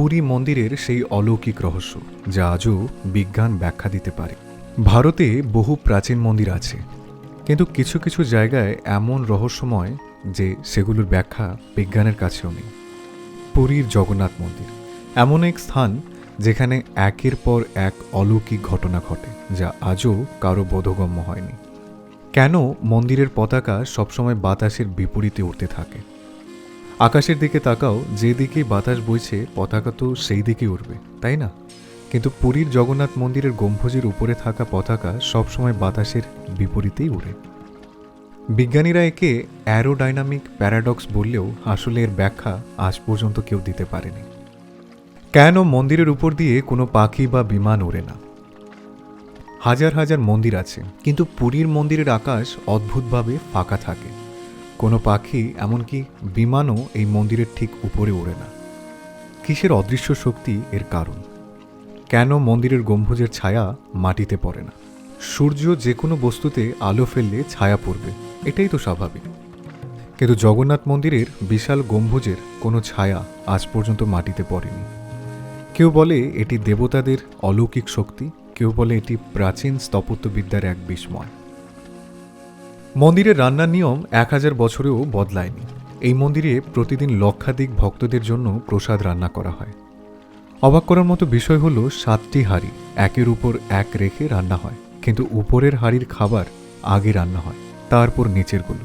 পুরী মন্দিরের সেই অলৌকিক রহস্য, যা আজও বিজ্ঞান ব্যাখ্যা দিতে পারে। ভারতে বহু প্রাচীন মন্দির আছে, কিন্তু কিছু কিছু জায়গায় এমন রহস্যময় যে সেগুলোর ব্যাখ্যা বিজ্ঞানের কাছেও নেই। পুরীর জগন্নাথ মন্দির এমন এক স্থান যেখানে একের পর এক অলৌকিক ঘটনা ঘটে, যা আজও কারও বোধগম্য হয়নি। কেন মন্দিরের পতাকা সবসময় বাতাসের বিপরীতে উঠতে থাকে? আকাশের দিকে তাকাও যেদিকে বাতাস বইছে, পতাকা তো সেই দিকেই উঠবে তাই না? কিন্তু পুরীর জগন্নাথ মন্দিরের গম্বুজের উপরে থাকা পতাকা সবসময় বাতাসের বিপরীতেই উড়ে। বিজ্ঞানীরা একে অ্যারোডাইনামিক প্যারাডক্স বললেও আসলে এর ব্যাখ্যা আজ পর্যন্ত কেউ দিতে পারেনি। কেন মন্দিরের উপর দিয়ে কোনো পাখি বা বিমান ওড়ে না? হাজার হাজার মন্দির আছে, কিন্তু পুরীর মন্দিরের আকাশ অদ্ভুতভাবে ফাঁকা থাকে। কোনো পাখি, এমনকি বিমানও এই মন্দিরের ঠিক উপরে ওড়ে না। কিসের অদৃশ্য শক্তি এর কারণ? কেন মন্দিরের গম্বুজের ছায়া মাটিতে পড়ে না? সূর্য যে কোনো বস্তুতে আলো ফেললে ছায়া পড়বে, এটাই তো স্বাভাবিক। কিন্তু জগন্নাথ মন্দিরের বিশাল গম্বুজের কোনো ছায়া আজ পর্যন্ত মাটিতে পড়েনি। কেউ বলে এটি দেবতাদের অলৌকিক শক্তি, কেউ বলে এটি প্রাচীন স্থাপত্যবিদ্যার এক বিস্ময়। মন্দিরের রান্নার নিয়ম এক হাজার বছরেও বদলায়নি। এই মন্দিরে প্রতিদিন লক্ষাধিক ভক্তদের জন্য প্রসাদ রান্না করা হয়। অবাক করার মতো বিষয় হলো সাতটি হাঁড়ি একের উপর এক রেখে রান্না হয়, কিন্তু উপরের হাঁড়ির খাবার আগে রান্না হয়, তারপর নিচেরগুলো।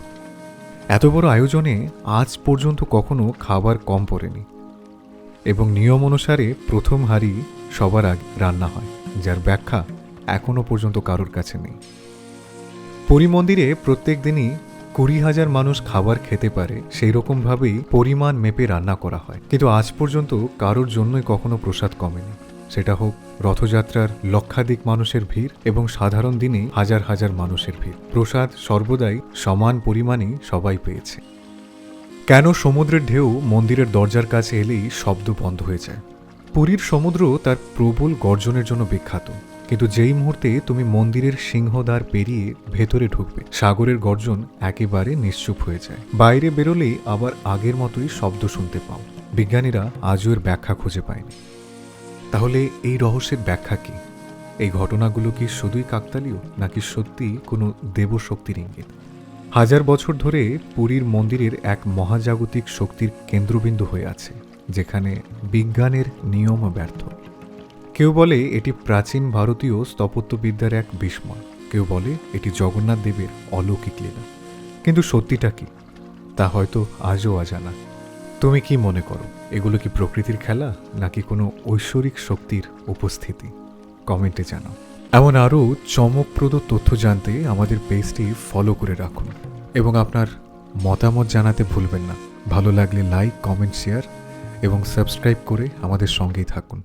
এত বড় আয়োজনে আজ পর্যন্ত কখনো খাবার কম পড়েনি। এবং নিয়ম অনুসারে প্রথম হাঁড়ি সবার আগে রান্না হয়, যার ব্যাখ্যা এখনও পর্যন্ত কারোর কাছে নেই। পুরী মন্দিরে প্রত্যেক দিনই কুড়ি হাজার মানুষ খাবার খেতে পারে সেই রকমভাবেই পরিমাণ মেপে রান্না করা হয়। কিন্তু আজ পর্যন্ত কারোর জন্যই কখনো প্রসাদ কমেনি। সেটা হোক রথযাত্রার লক্ষাধিক মানুষের ভিড় এবং সাধারণ দিনে হাজার হাজার মানুষের ভিড়। প্রসাদ সর্বদাই সমান পরিমাণে সবাই পেয়েছে। কেন সমুদ্রের ঢেউ মন্দিরের দরজার কাছে এলেই শব্দ বন্ধ হয়ে যায়? পুরীর সমুদ্র তার প্রবল গর্জনের জন্য বিখ্যাত। কিন্তু যেই মুহূর্তে তুমি মন্দিরের সিংহদ্বার পেরিয়ে ভেতরে ঢুকবে, সাগরের গর্জন একেবারে নিশ্চুপ হয়ে যায়। বাইরে বেরোলেই আবার আগের মতোই শব্দ শুনতে পাও। বিজ্ঞানীরা আজও এর ব্যাখ্যা খুঁজে পায়নি। তাহলে এই রহস্যের ব্যাখ্যা কি? এই ঘটনাগুলো কি শুধুই কাকতালীয়, নাকি সত্যি কোনো দেবশক্তির ইঙ্গিত? হাজার বছর ধরে পুরীর মন্দিরের এক মহাজাগতিক শক্তির কেন্দ্রবিন্দু হয়ে আছে, যেখানে বিজ্ঞানের নিয়মও ব্যর্থ। কেউ বলে এটি প্রাচীন ভারতীয় স্থাপত্যবিদ্যার এক বিস্ময়। কেউ বলে এটি জগন্নাথ দেবের অলৌকিক লীলা। কিন্তু সত্যিটা কি? তা হয়তো আজও অজানা। তুমি কি মনে করো, এগুলো কি প্রকৃতির খেলা, নাকি কোনো ঐশ্বরিক শক্তির উপস্থিতি? কমেন্টে জানাও। এমন আরও চমকপ্রদ তথ্য জানতে আমাদের পেজটি ফলো করে রাখুন। এবং আপনার মতামত জানাতে ভুলবেন না। ভালো লাগলে লাইক, কমেন্ট, শেয়ার এবং সাবস্ক্রাইব করে আমাদের সঙ্গেই থাকুন।